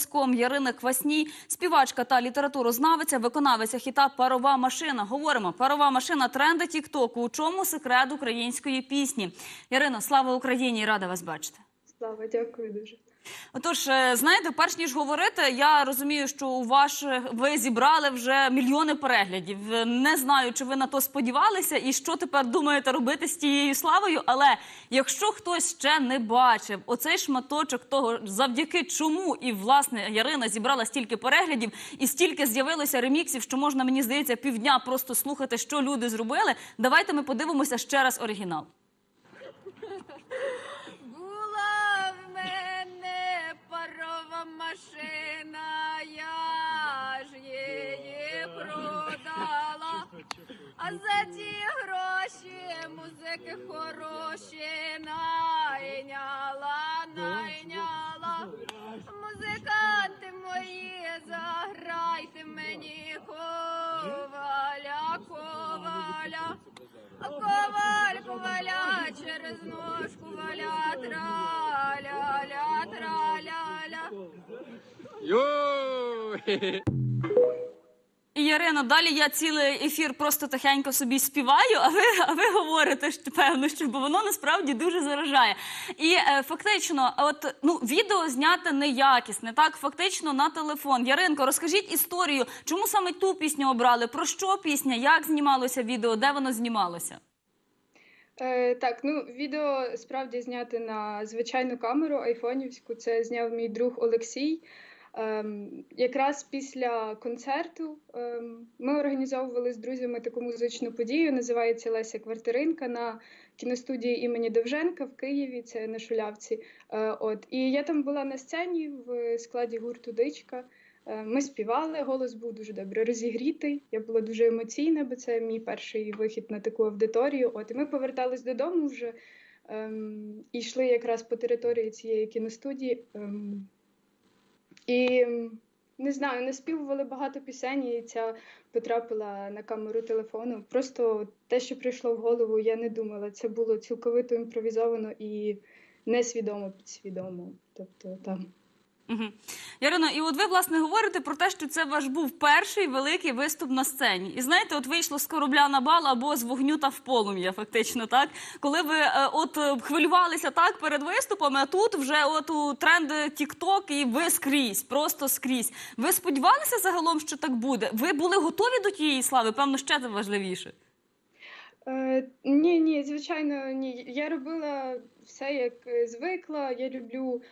Ском Ярина Квасній, співачка та літературознавиця, виконавиця хіта Парова машина. Говоримо, парова машина тренди Тіктоку. У чому секрет української пісні? Ярино, слава Україні! Рада вас бачити. Слава, дякую дуже. Отож, е, знаєте, перш ніж говорити, я розумію, що у ваш ви зібрали вже мільйони переглядів. Е, Не знаю, чи ви на то сподівалися, і що тепер думаєте робити з тією славою. Але якщо хтось ще не бачив оцей шматочок того, завдяки чому і власне Ярина зібрала стільки переглядів і стільки з'явилося реміксів, що можна мені здається півдня просто слухати, що люди зробили. Давайте ми подивимося ще раз оригінал. Машина, я ж її продала. А за ті гроші музики хороші найняла, найняла. Музиканти мої, заграйте мені коваля, коваля. Коваль, коваля, через ножку валя, Йой! Ярино, далі я цілий ефір просто тихенько собі співаю, а ви, а ви говорите що, певно, що бо воно насправді дуже заражає. І е, фактично, от ну відео зняте неякісне, так фактично на телефон. Яринко, розкажіть історію, чому саме ту пісню обрали? Про що пісня? Як знімалося відео? Де воно знімалося? Е, так, ну відео справді зняте на звичайну камеру айфонівську. Це зняв мій друг Олексій. Ем, якраз після концерту ем, ми організовували з друзями таку музичну подію. Називається Леся Квартиринка на кіностудії імені Довженка в Києві. Це на Шулявці. Е, от і я там була на сцені в складі гурту Дичка. Е, Ми співали, голос був дуже добре розігрітий. Я була дуже емоційна, бо це мій перший вихід на таку аудиторію. От і ми повертались додому вже ем, і йшли якраз по території цієї кіностудії. Ем, і не знаю, наспівували багато пісень, і ця потрапила на камеру телефону. Просто те, що прийшло в голову, я не думала. Це було цілковито імпровізовано і несвідомо підсвідомо. Тобто там. Ярино, і от ви власне говорите про те, що це ваш був перший великий виступ на сцені. І знаєте, от вийшло з корабля на бал або з вогню та в полум'я, фактично, так коли ви е, от е, хвилювалися так перед виступами, а тут вже от у тренди TikTok і ви скрізь, просто скрізь. Ви сподівалися загалом, що так буде? Ви були готові до тієї слави? Певно, ще це важливіше. Е, ні, ні, звичайно, ні. Я робила все як звикла. Я люблю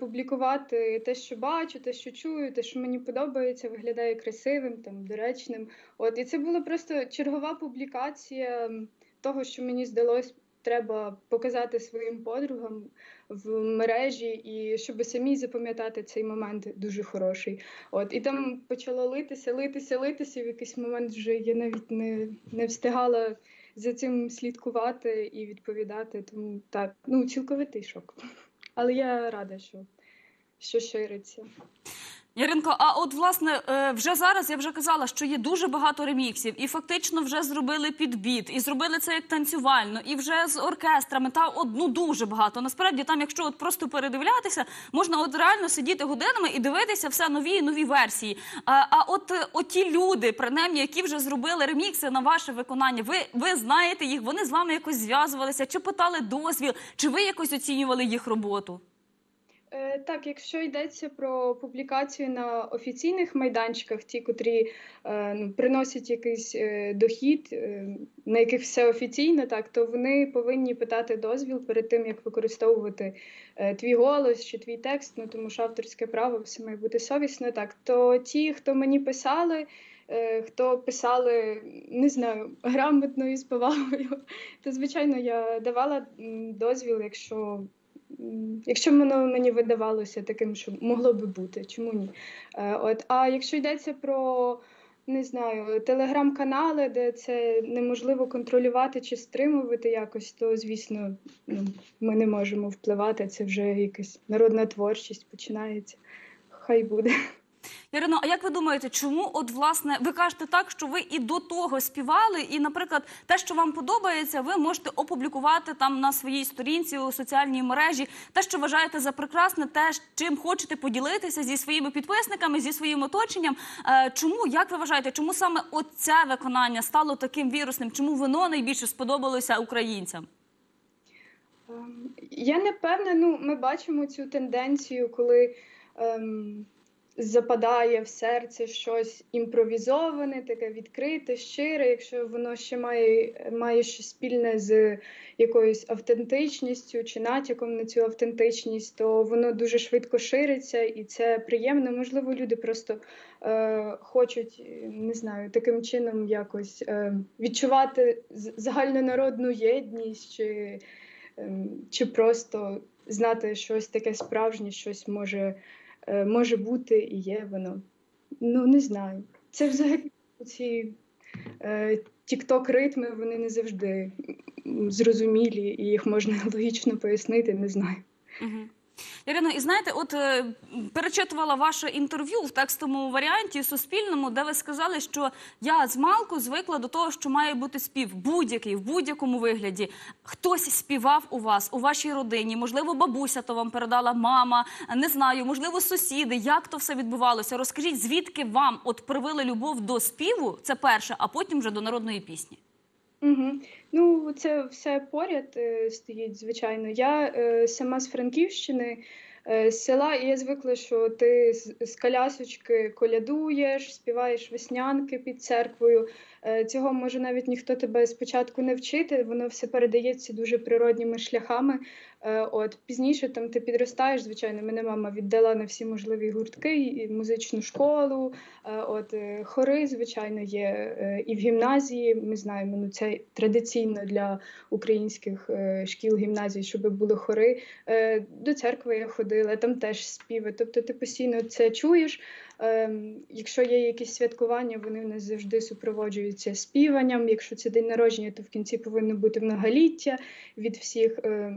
публікувати те, що бачу, те, що чую, те, що мені подобається, виглядає красивим, там, доречним. От, і це була просто чергова публікація того, що мені здалось, треба показати своїм подругам в мережі, і щоб самі запам'ятати цей момент дуже хороший. От, і там почало литися, литися, литися. В якийсь момент вже я навіть не, не встигала за цим слідкувати і відповідати. Тому так, ну цілковитий шок. Але я рада, що, що шириться. Яринко, а от власне е, вже зараз я вже казала, що є дуже багато реміксів, і фактично вже зробили підбіт, і зробили це як танцювально, і вже з оркестрами та от, ну дуже багато. Насправді там, якщо от просто передивлятися, можна от реально сидіти годинами і дивитися все нові і нові версії. А, а от е, оті люди, принаймні, які вже зробили ремікси на ваше виконання, ви, ви знаєте їх, вони з вами якось зв'язувалися, чи питали дозвіл, чи ви якось оцінювали їх роботу? Е, Так, якщо йдеться про публікацію на офіційних майданчиках, ті, котрі е, ну, приносять якийсь е, дохід, е, на яких все офіційно, так то вони повинні питати дозвіл перед тим, як використовувати е, твій голос чи твій текст, ну тому що авторське право все має бути совісно. Так, то ті, хто мені писали. е, Хто писали, не знаю, грамотно і з повагою, то звичайно я давала дозвіл, якщо Якщо воно мені видавалося таким, що могло би бути, чому ні? Е, От, а якщо йдеться про не знаю, телеграм-канали, де це неможливо контролювати чи стримувати якось, то звісно, ну, ми не можемо впливати. Це вже якась народна творчість починається. Хай буде. Ірино, а як ви думаєте, чому от власне ви кажете так, що ви і до того співали, і, наприклад, те, що вам подобається, ви можете опублікувати там на своїй сторінці у соціальній мережі, те, що вважаєте за прекрасне, те, чим хочете поділитися зі своїми підписниками, зі своїм оточенням. Е, чому як ви вважаєте, чому саме оце виконання стало таким вірусним? Чому воно найбільше сподобалося українцям? Ем, Я не певна, ну ми бачимо цю тенденцію, коли ем, западає в серце щось імпровізоване, таке відкрите, щире, якщо воно ще має, має щось спільне з якоюсь автентичністю чи натяком на цю автентичність, то воно дуже швидко шириться, і це приємно. Можливо, люди просто е, хочуть, е, не знаю, таким чином якось е, відчувати загальнонародну єдність чи ем, чи просто знати щось таке справжнє, щось може, е, може бути і є воно. Ну, не знаю. Це взагалі ці тікток-ритми, вони не завжди зрозумілі, і їх можна логічно пояснити, не знаю. Угу. Ірино, і знаєте, от е, перечитувала ваше інтерв'ю в текстовому варіанті суспільному, де ви сказали, що я з малку звикла до того, що має бути спів будь-який в будь-якому вигляді. Хтось співав у вас у вашій родині. Можливо, бабуся то вам передала мама. Не знаю, можливо, сусіди. Як то все відбувалося? Розкажіть, звідки вам от привили любов до співу? Це перше, а потім вже до народної пісні. Угу. Ну, це все поряд е, стоїть, звичайно. Я е, сама з Франківщини, е, з села, і я звикла, що ти з, з колясочки колядуєш, співаєш веснянки під церквою. Е, цього може навіть ніхто тебе спочатку не вчити, воно все передається дуже природніми шляхами. Е, от пізніше там ти підростаєш, звичайно, мене мама віддала на всі можливі гуртки, і музичну школу. Е, От е, хори, звичайно, є і в гімназії. Ми знаємо, ну це традиційно для українських шкіл гімназій, щоб були хори. До церкви я ходила, там теж співи. Тобто ти постійно це чуєш. Ем, Якщо є якісь святкування, вони у нас завжди супроводжуються співанням. Якщо це день народження, то в кінці повинно бути многоліття від всіх. Е,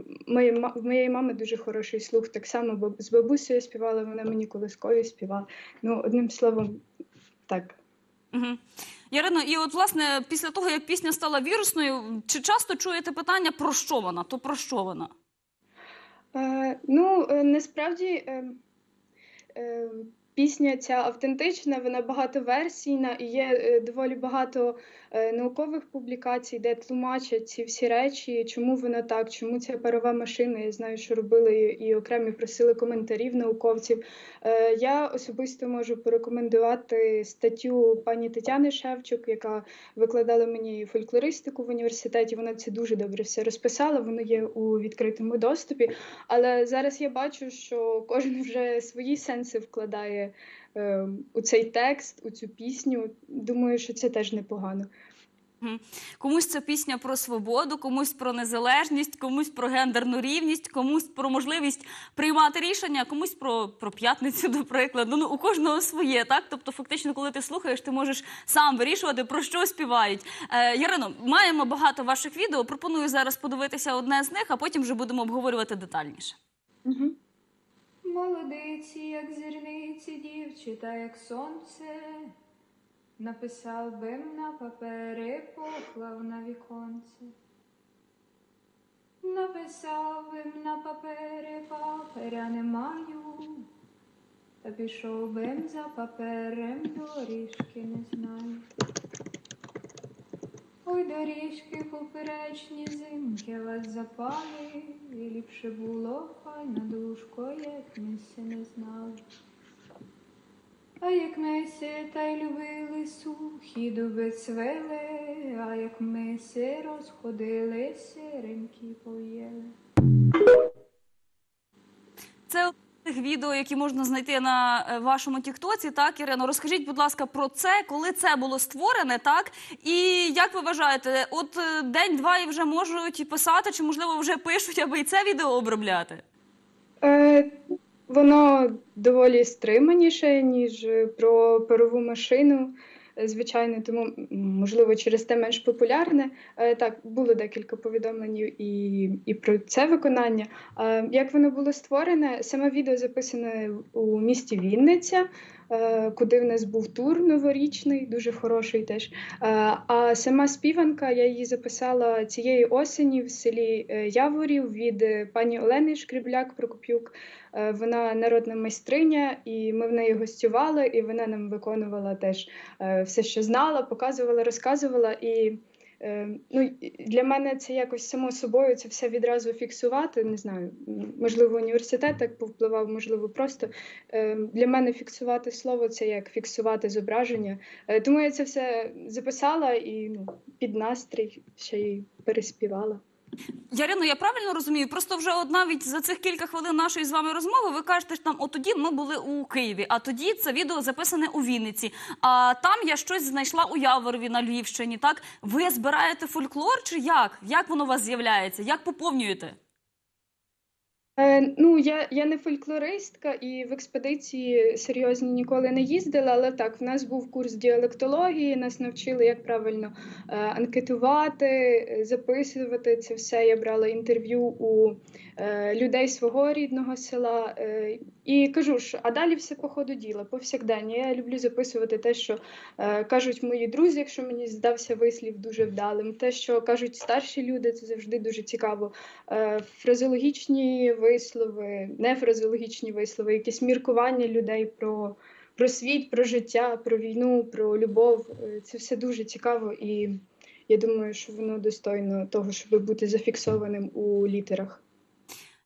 в моєї мами дуже хороший слух. Так само з бабусею співала, вона мені колискові співала. Ну, одним словом, так. Угу. Ярино, і от власне після того, як пісня стала вірусною, чи часто чуєте питання про що вона? То про що вона? Е, ну, е, насправді е, е, пісня ця автентична, вона багатоверсійна і є е, доволі багато наукових публікацій, де тлумачать ці всі речі, чому воно так, чому ця парова машина. Я знаю, що робили і, окремі просили коментарів науковців. Е, я особисто можу порекомендувати статтю пані Тетяни Шевчук, яка викладала мені фольклористику в університеті. Вона це дуже добре все розписала. Воно є у відкритому доступі. Але зараз я бачу, що кожен вже свої сенси вкладає е, у цей текст, у цю пісню. Думаю, що це теж непогано. Комусь це пісня про свободу, комусь про незалежність, комусь про гендерну рівність, комусь про можливість приймати рішення, комусь про, про п'ятницю, до прикладу. Ну у кожного своє, так. Тобто, фактично, коли ти слухаєш, ти можеш сам вирішувати про що співають. Е, Ярино, маємо багато ваших відео. Пропоную зараз подивитися одне з них, а потім вже будемо обговорювати детальніше. Угу. Молодиці, як зірниці, дівчата, як сонце, написав би на папери, поклав на віконце. Написав би на папери, паперя не маю, та пішов би за паперем, доріжки не знаю. Ой, доріжки поперечні зимки вас запали, і ліпше було хай на душко, як ми се не знали. А як ми се та й любили сухі дуби цвели, а як ми се розходили, сіренькі поїли. Відео, які можна знайти на е, вашому Тіктоці. Так, Ірино, розкажіть, будь ласка, про це, коли це було створене, так і як ви вважаєте, от е, день-два і вже можуть писати, чи можливо вже пишуть, аби і це відео обробляти? Е, воно доволі стриманіше, ніж е, про парову машину. Е, Звичайно, тому можливо через те менш популярне. Е, Так, було декілька повідомлень і, і про це виконання. Е, Як воно було створене? Саме відео записане у місті Вінниця. Е, куди в нас був тур новорічний, дуже хороший теж. Е, А сама співанка я її записала цієї осені в селі е, Яворів від пані Олени Шкрібляк Прокопюк. Вона народна майстриня, і ми в неї гостювали, і вона нам виконувала теж все, що знала, показувала, розказувала. І ну, для мене це якось само собою це все відразу фіксувати. Не знаю, можливо, університет так повпливав, можливо, просто Е, для мене фіксувати слово це як фіксувати зображення. Е, Тому я це все записала і ну, під настрій ще й переспівала. Ярино, я правильно розумію? Просто вже от навіть за цих кілька хвилин нашої з вами розмови ви кажете, що там от тоді ми були у Києві, а тоді це відео записане у Вінниці. А там я щось знайшла у Яворові на Львівщині. Так ви збираєте фольклор чи як? Як воно у вас з'являється? Як поповнюєте? Е, ну, я, я не фольклористка і в експедиції серйозні ніколи не їздила, але так, в нас був курс діалектології, нас навчили, як правильно е, анкетувати, записувати це все. Я брала інтерв'ю у е, людей свого рідного села. Е, і кажу ж, а далі все по ходу діла, повсякдення. Я люблю записувати те, що е, кажуть мої друзі, якщо мені здався вислів дуже вдалим. Те, що кажуть старші люди, це завжди дуже цікаво. Фразеологічні вислови, нефразеологічні вислови, якісь міркування людей про, про світ, про життя, про війну, про любов. Е, Це все дуже цікаво, і я думаю, що воно достойно того, щоб бути зафіксованим у літерах.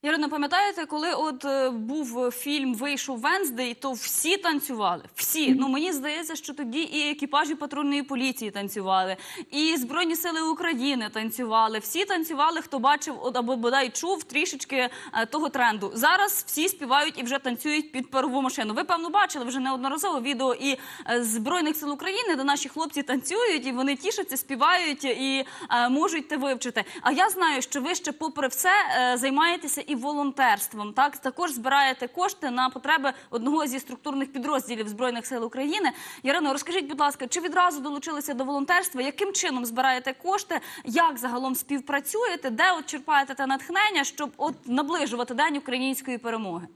Ярино, пам'ятаєте, коли от е, був фільм Вийшов Венздей, то всі танцювали. Всі. Ну мені здається, що тоді і екіпажі патрульної поліції танцювали, і Збройні сили України танцювали. Всі танцювали, хто бачив от, або бодай чув трішечки е, того тренду. Зараз всі співають і вже танцюють під парову машину. Ви певно бачили вже неодноразово відео і е, збройних сил України, де наші хлопці танцюють, і вони тішаться, співають і е, можуть те вивчити. А я знаю, що ви ще, попри все, е, займаєтеся і волонтерством. Так також збираєте кошти на потреби одного зі структурних підрозділів збройних сил України. Ярино, розкажіть, будь ласка, чи відразу долучилися до волонтерства? Яким чином збираєте кошти? Як загалом співпрацюєте? Де от черпаєте те натхнення, щоб от наближувати день української перемоги?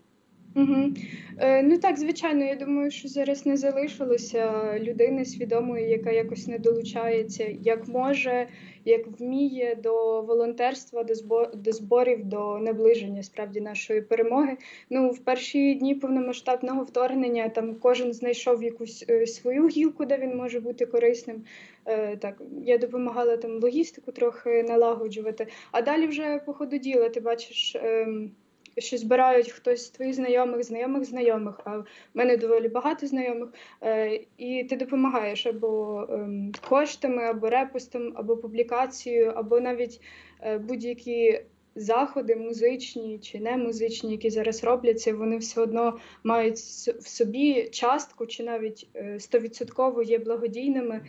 Угу. Е, ну так, звичайно, я думаю, що зараз не залишилося людини свідомої, яка якось не долучається, як може, як вміє до волонтерства, до збо- до зборів, до наближення справді нашої перемоги. Ну, в перші дні повномасштабного вторгнення там кожен знайшов якусь е, свою гілку, де він може бути корисним. Е, так, я допомагала там логістику трохи налагоджувати. А далі вже по ходу діла ти бачиш. ем, що збирають хтось з твоїх знайомих, знайомих знайомих, а в мене доволі багато знайомих, е, і ти допомагаєш або ем, коштами, або репостом, або публікацією, або навіть е, будь-які заходи, музичні чи не музичні, які зараз робляться, вони все одно мають в собі частку, чи навіть е, стовідсотково є благодійними.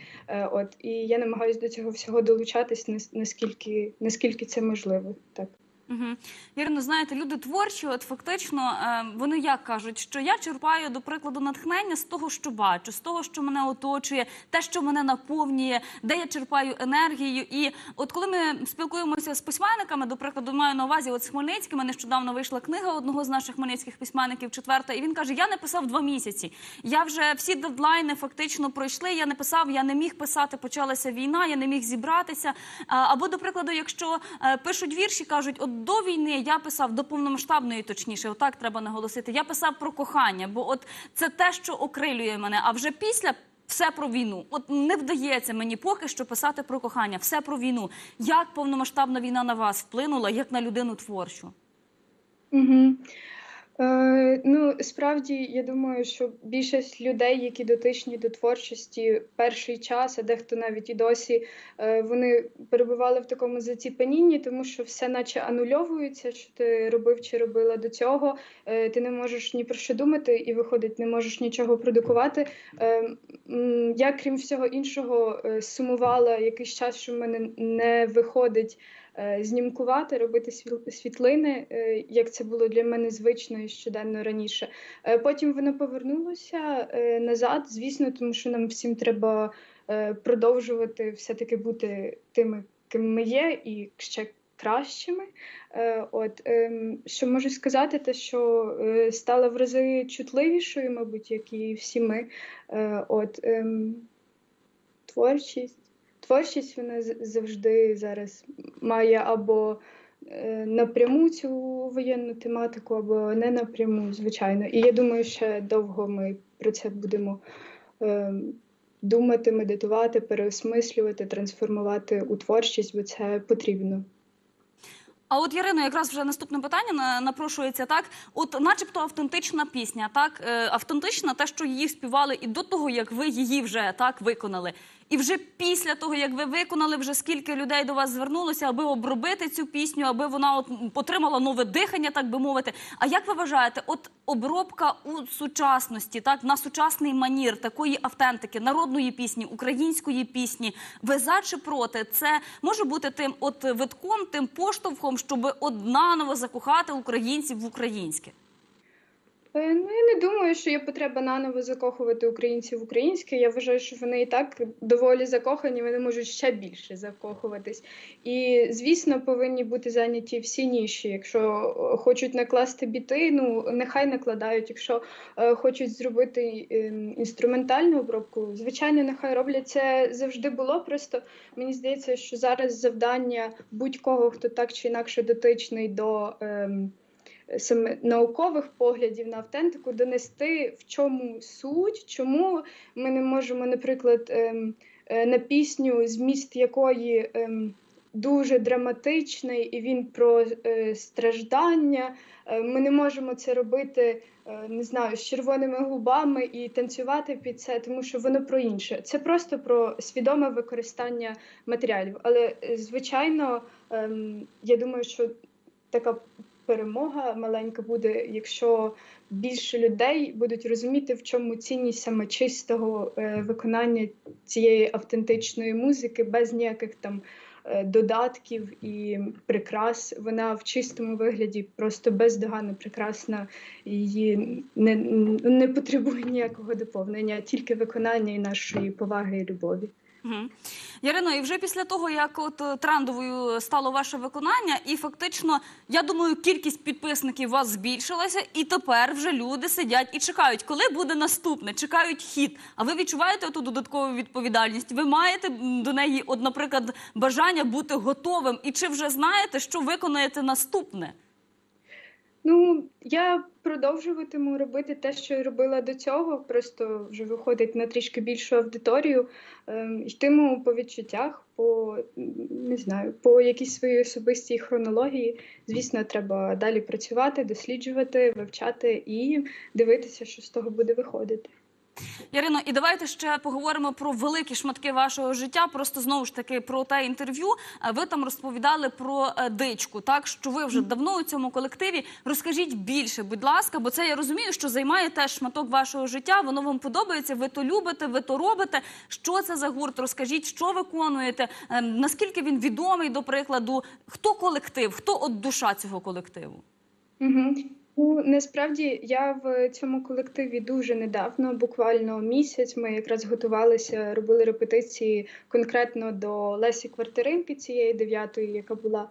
От і я намагаюся до цього всього долучатись наскільки, наскільки це можливо. Так. Угу. Ірино, знаєте, люди творчі, от фактично, е, вони як кажуть, що я черпаю, до прикладу, натхнення з того, що бачу, з того, що мене оточує, те, що мене наповнює, де я черпаю енергію. І от коли ми спілкуємося з письменниками, до прикладу, маю на увазі, от з Хмельницькими, нещодавно вийшла книга одного з наших хмельницьких письменників, четверта, і він каже: Я не писав два місяці. Я вже всі дедлайни фактично пройшли. Я не писав, я не міг писати. Почалася війна, я не міг зібратися. Або, до прикладу, якщо е, пишуть вірші, кажуть, от до війни я писав до повномасштабної, точніше, отак треба наголосити. Я писав про кохання, бо от це те, що окрилює мене. А вже після. Все про війну. От не вдається мені поки що писати про кохання. Все про війну. Як повномасштабна війна на вас вплинула, як на людину творчу? Угу. Е, ну, справді, я думаю, що більшість людей, які дотичні до творчості перший час, а дехто навіть і досі, е, вони перебували в такому заціпенінні, тому що все наче анульовується, що ти робив чи робила до цього. Е, ти не можеш ні про що думати, і виходить, не можеш нічого продукувати. Я, крім всього іншого, сумувала якийсь час, що в мене не виходить знімкувати, робити світлини, е, як це було для мене звично і щоденно раніше. Е, Потім воно повернулося е, назад, звісно, тому що нам всім треба е, продовжувати все-таки бути тими, ким ми є, і ще кращими. Е, От ем, що можу сказати, те, що е, стала в рази чутливішою, мабуть, як і всі ми. Е, От ем, творчість. Творчість вона завжди зараз має або е, напряму цю воєнну тематику, або не напряму, звичайно. І я думаю, ще довго ми про це будемо е, думати, медитувати, переосмислювати, трансформувати у творчість, бо це потрібно. А от Ярино, якраз вже наступне питання на- напрошується так. От, начебто, автентична пісня, так е, автентична, те, що її співали і до того, як ви її вже так виконали. І вже після того, як ви виконали, вже скільки людей до вас звернулося, аби обробити цю пісню, аби вона от отримала нове дихання, так би мовити. А як ви вважаєте, от обробка у сучасності, так на сучасний манір такої автентики, народної пісні, української пісні, ви за чи проти? Це може бути тим от витком, тим поштовхом, щоб однаново закохати українців в українське. Е, Ну, я не думаю, що є потреба наново закохувати українців в українське. Я вважаю, що вони і так доволі закохані, вони можуть ще більше закохуватись. І, звісно, повинні бути зайняті всі ніші. Якщо е, хочуть накласти біти, ну нехай накладають. Якщо е, хочуть зробити е, інструментальну обробку, звичайно, нехай роблять це завжди було. Просто мені здається, що зараз завдання будь-кого, хто так чи інакше дотичний до. саме наукових поглядів на автентику, донести в чому суть, чому ми не можемо, наприклад, ем, е, на пісню, зміст якої ем, дуже драматичний, і він про е, страждання. Е, Ми не можемо це робити, не знаю, з червоними губами і танцювати під це, тому що воно про інше. Це просто про свідоме використання матеріалів. Але, звичайно, ем, я думаю, що така перемога маленька буде, якщо більше людей будуть розуміти, в чому цінність саме чистого е, виконання цієї автентичної музики, без ніяких там е, додатків і прикрас. Вона в чистому вигляді просто бездоганно прекрасна, її не, не потребує ніякого доповнення, тільки виконання і нашої поваги і любові. Ярино, і вже після того, як от е, трендовою стало ваше виконання, і фактично, я думаю, кількість підписників у вас збільшилася, і тепер вже люди сидять і чекають, коли буде наступне, чекають хід. А ви відчуваєте ту додаткову відповідальність? Ви маєте до неї, от, наприклад, бажання бути готовим, і чи вже знаєте, що виконаєте наступне? Ну, я продовжуватиму робити те, що я робила до цього, просто вже виходить на трішки більшу аудиторію. Ем, йтиму по відчуттях, по не знаю, по якійсь своїй особистій хронології. Звісно, треба далі працювати, досліджувати, вивчати і дивитися, що з того буде виходити. Ярино, і давайте ще поговоримо про великі шматки вашого життя. Просто знову ж таки про те інтерв'ю. Е, Ви там розповідали про е, дичку, так що ви вже давно у цьому колективі. Розкажіть більше, будь ласка, бо це я розумію, що займає теж шматок вашого життя. Воно вам подобається. Ви то любите, ви то робите. Що це за гурт? Розкажіть, що виконуєте? Е, Наскільки він відомий, до прикладу, хто колектив, хто от душа цього колективу? Ну, насправді я в цьому колективі дуже недавно, буквально місяць. Ми якраз готувалися, робили репетиції конкретно до Лесі Квартиринки, цієї дев'ятої, яка була.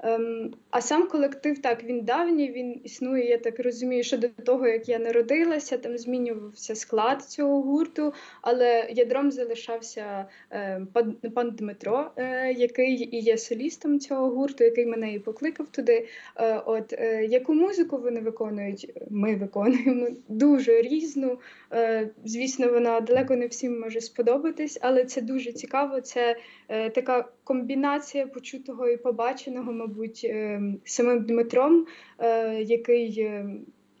Ем, а сам колектив так він давній, він існує, я так розумію, що до того, як я народилася, там змінювався склад цього гурту, але ядром залишався е, пан, пан Дмитро, е, який і є солістом цього гурту, який мене і покликав туди. Е, От е, яку музику вони виконують? Ми виконуємо дуже різну. Е, Звісно, вона далеко не всім може сподобатись, але це дуже цікаво. Це така комбінація почутого і побаченого, мабуть, е, самим Дмитром, е, який. е,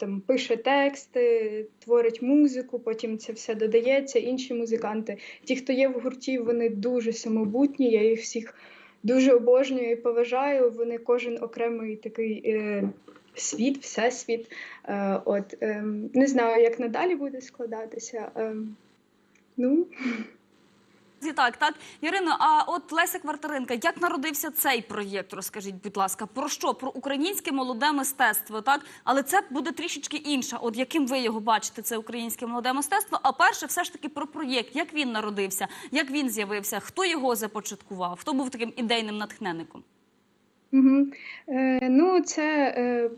Там пише тексти, творить музику, потім це все додається. Інші музиканти. Ті, хто є в гурті, вони дуже самобутні. Я їх всіх дуже обожнюю і поважаю. Вони кожен окремий такий е, світ, всесвіт. Е, от е, не знаю, як надалі буде складатися. Е, ну. Так, так, Ірино, а от Леся Квартаренка, як народився цей проєкт? Розкажіть, будь ласка, про що? Про українське молоде мистецтво, так? Але це буде трішечки інше. От яким ви його бачите, це українське молоде мистецтво. А перше, все ж таки про проєкт, як він народився, як він з'явився, хто його започаткував, хто був таким ідейним натхненником? Е, ну, це е,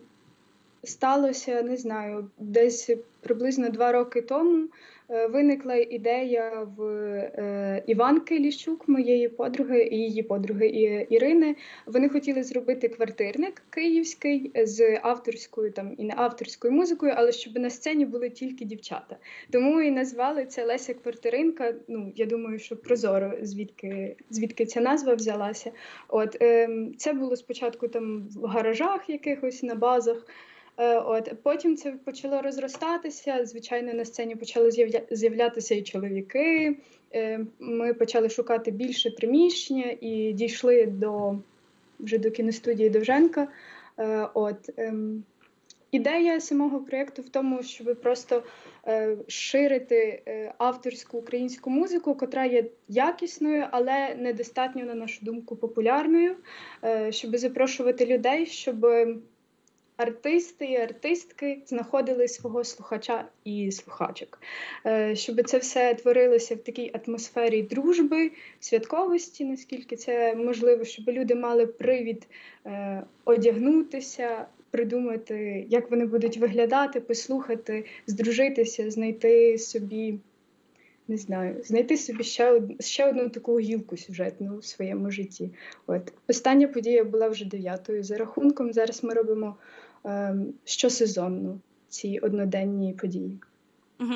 сталося, не знаю, десь приблизно два роки тому. Е, виникла ідея в е, Іванки Ліщук, моєї подруги, і її подруги Ірини. Вони хотіли зробити квартирник київський з авторською там і не авторською музикою, але щоб на сцені були тільки дівчата. Тому і назвали це Леся Квартиринка. Ну, я думаю, що прозоро, звідки, звідки ця назва взялася. От ем, це було спочатку там в гаражах якихось на базах. Е, От потім це почало розростатися. Звичайно, на сцені почали з'явля- з'являтися і чоловіки. Е, Ми почали шукати більше приміщення і дійшли до вже до кіностудії Довженка. Е, От ем, ідея самого проєкту в тому, щоб просто ширити авторську українську музику, котра є якісною, але недостатньо, на нашу думку, популярною, щоб запрошувати людей, щоб артисти і артистки знаходили свого слухача і слухачок, Е, щоб це все творилося в такій атмосфері дружби, святковості, наскільки це можливо, щоб люди мали привід е, одягнутися, придумати, як вони будуть виглядати, послухати, здружитися, знайти собі. Не знаю, знайти собі ще, од... ще одну таку гілку сюжетну у своєму житті. От остання подія була вже дев'ятою за рахунком. Зараз ми робимо щосезонно ці одноденні події. Угу.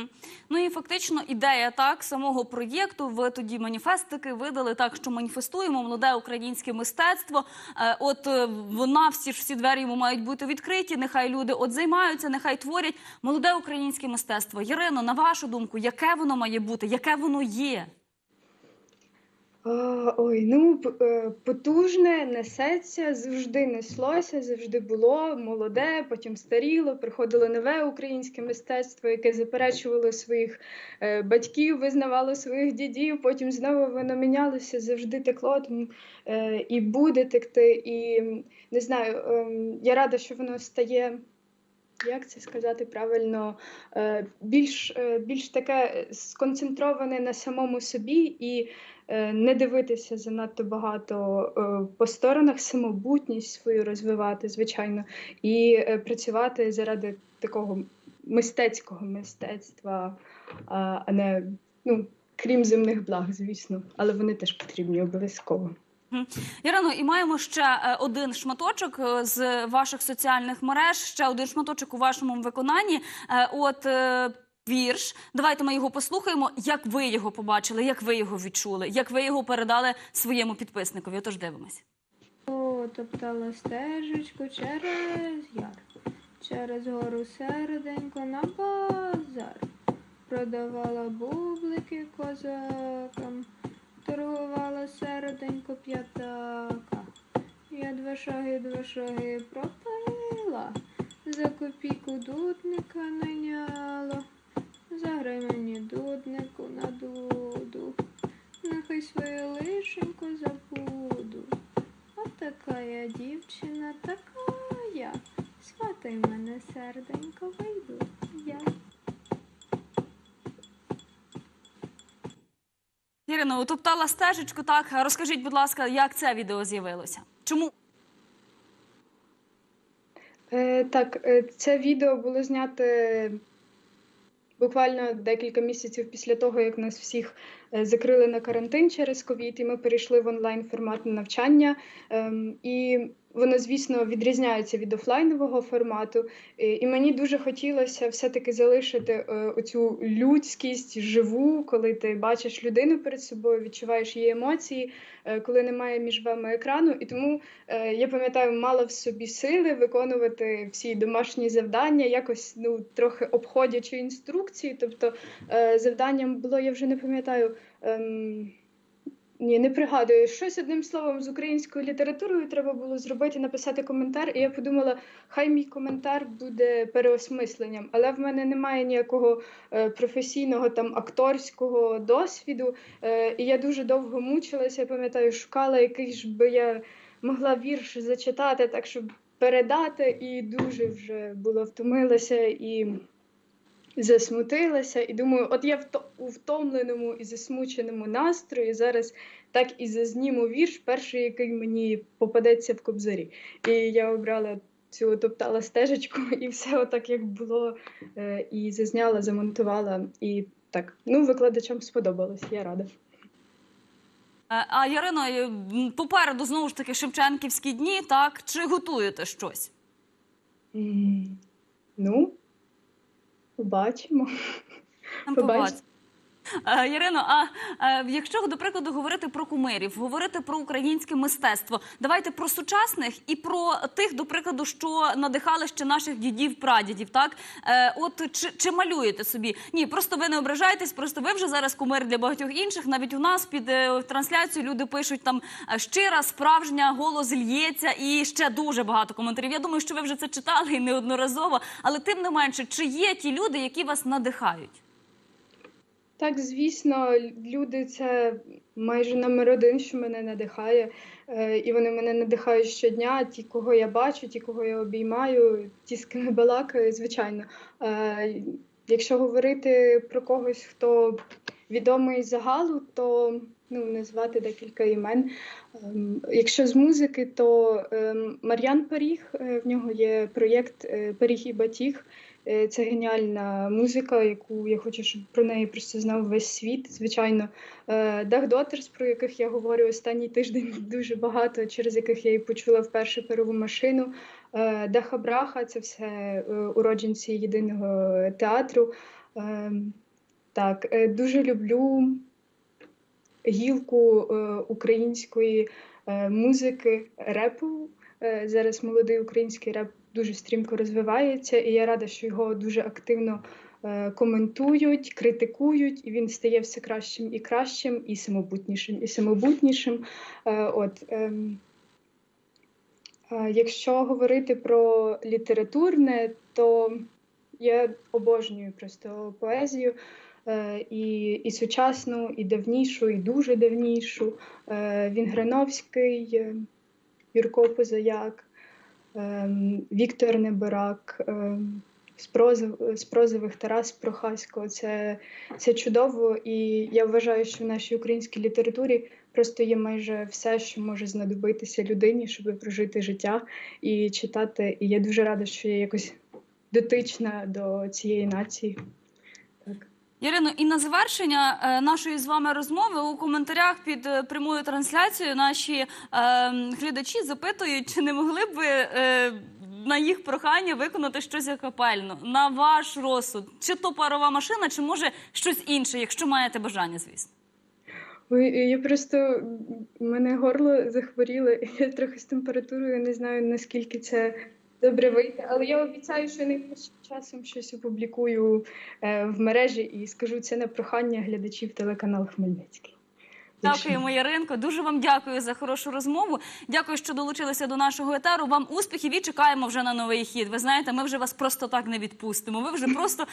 Ну і фактично ідея так самого проєкту. Ви тоді маніфестики видали так, що маніфестуємо молоде українське мистецтво. Е, от е, вона всі ж всі двері йому мають бути відкриті. Нехай люди от займаються, нехай творять молоде українське мистецтво. Ярино, на вашу думку, яке воно має бути, яке воно є? Ой, ну е, потужне, несеться, завжди неслося, завжди було молоде, потім старіло, приходило нове українське мистецтво, яке заперечувало своїх е, батьків, визнавало своїх дідів, потім знову воно мінялося, завжди текло е, і буде текти. І не знаю, ем, я рада, що воно стає. Як це сказати правильно, е, більш, е, більш таке сконцентроване на самому собі і е, не дивитися занадто багато по сторонах, самобутність свою розвивати, звичайно, і працювати заради такого мистецького мистецтва, а не ну, крім земних благ, звісно, але вони теж потрібні обов'язково. Ярино, і маємо ще е, один шматочок е, з ваших соціальних мереж. Ще один шматочок у вашому виконанні. Е, От вірш. Давайте ми його послухаємо. Як ви його побачили, як ви його відчули, як ви його передали своєму підписникові. Отож дивимось. Топтала стежечку через яр, через гору серденько на базар, продавала бублики козакам, торгувала серденько п'ятака. Я два шаги, два шаги пропила, за копійку дудника найняла. Заграй мені дуднику на дуду, нехай свою лишеньку забуду. От така я дівчина, така я. Сватай мене, серденько, вийду я. Ярино, утоптала стежечку. Так розкажіть, будь ласка, як це відео з'явилося? Чому Е, так, е, це відео було знято буквально декілька місяців після того, як нас всіх закрили на карантин через ковід, і ми перейшли в онлайн формат навчання. Ем, І воно, звісно, відрізняється від офлайнового формату. І і мені дуже хотілося все-таки залишити е, оцю людськість живу, коли ти бачиш людину перед собою, відчуваєш її емоції, е, коли немає між вами екрану. І тому е, я пам'ятаю, мала в собі сили виконувати всі домашні завдання, якось ну трохи обходячи інструкції. Тобто е, завданням було, я вже не пам'ятаю. Ем, ні, не пригадую. Щось одним словом з українською літературою треба було зробити, написати коментар. І я подумала, хай мій коментар буде переосмисленням, але в мене немає ніякого е, професійного там акторського досвіду. Е, і я дуже довго мучилася. Я пам'ятаю, шукала який ж би я могла вірш зачитати, так щоб передати, і дуже вже була втомилася і. Засмутилася і думаю, от я у втомленому і засмученому настрої зараз так і зазніму вірш, перший, який мені попадеться в кобзарі. І я обрала цю топтала стежечку, і все отак, як було, е, і зазняла, замонтувала. І так, ну, викладачам сподобалось, я рада. Е, А Ярино, е, попереду знову ж таки Шевченківські дні. Так чи готуєте щось? Ну, побачимо. Побачимо. Е, а е, якщо до прикладу говорити про кумирів, говорити про українське мистецтво, давайте про сучасних і про тих, до прикладу, що надихали ще наших дідів, прадідів. Так е, от чи, малюєте собі? Ні, просто ви не ображаєтесь, просто ви вже зараз кумир для багатьох інших. Навіть у нас під трансляцією люди пишуть там щира, справжня, голос л'ється і ще дуже багато коментарів. Я думаю, що ви вже це читали і неодноразово, але тим не менше, чи є ті люди, які вас надихають? Так, звісно, люди це майже номер один, що мене надихає. Е, І вони мене надихають щодня. Ті, кого я бачу, ті, кого я обіймаю, ті, з ким балакаю, звичайно. Е, Якщо говорити про когось, хто відомий загалу, то ну, назвати декілька імен. Ем, Якщо з музики, то ем, Мар'ян Паріг, е, в нього є проєкт Паріг і Батіг. Е, Це геніальна музика, яку я хочу, щоб про неї просто знав весь світ. Звичайно, Е, Дах Дотерс, про яких я говорю останній тиждень дуже багато, через яких я і почула вперше перву машину. Е, Даха Браха це все е, уродженці єдиного театру. Е, Так, е, дуже люблю гілку е, української е, музики, репу. Е, Зараз молодий український реп дуже стрімко розвивається, і я рада, що його дуже активно е, коментують, критикують, і він стає все кращим і кращим, і самобутнішим, і самобутнішим. Е, От, ем, е, якщо говорити про літературне, то я обожнюю просто поезію. І, і сучасну, і давнішу, і дуже давнішу. Вінграновський, е, Юрко Позаяк, Віктор Небирак, ем, з прозових Тарас Прохасько. Це, це чудово, і я вважаю, що в нашій українській літературі просто є майже все, що може знадобитися людині, щоб прожити життя і читати. І я дуже рада, що я якось дотична до цієї нації. Ірино, і на завершення е, нашої з вами розмови у коментарях під е, прямою трансляцією наші е, глядачі запитують, чи не могли б на їх прохання виконати щось акапельно на ваш розсуд, чи то парова машина, чи може щось інше, якщо маєте бажання, звісно. Ой, я просто мене горло захворіло, я трохи з температурою не знаю наскільки це добре вийти, Але я обіцяю, що найближчим часом щось опублікую е, в мережі і скажу це на прохання глядачів телеканалу Хмельницький. Дякуємо, Яринко. Дуже вам дякую за хорошу розмову. Дякую, що долучилися до нашого етеру. Вам успіхів і чекаємо вже на новий хід. Ви знаєте, ми вже вас просто так не відпустимо. Ви вже просто,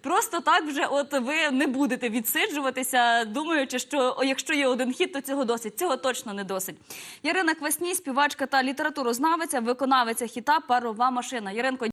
просто так вже, от ви не будете відсиджуватися, думаючи, що якщо є один хід, то цього досить. Цього точно не досить. Ярина Квасній, співачка та літературознавиця, виконавиця хіта Парова машина. Яринко,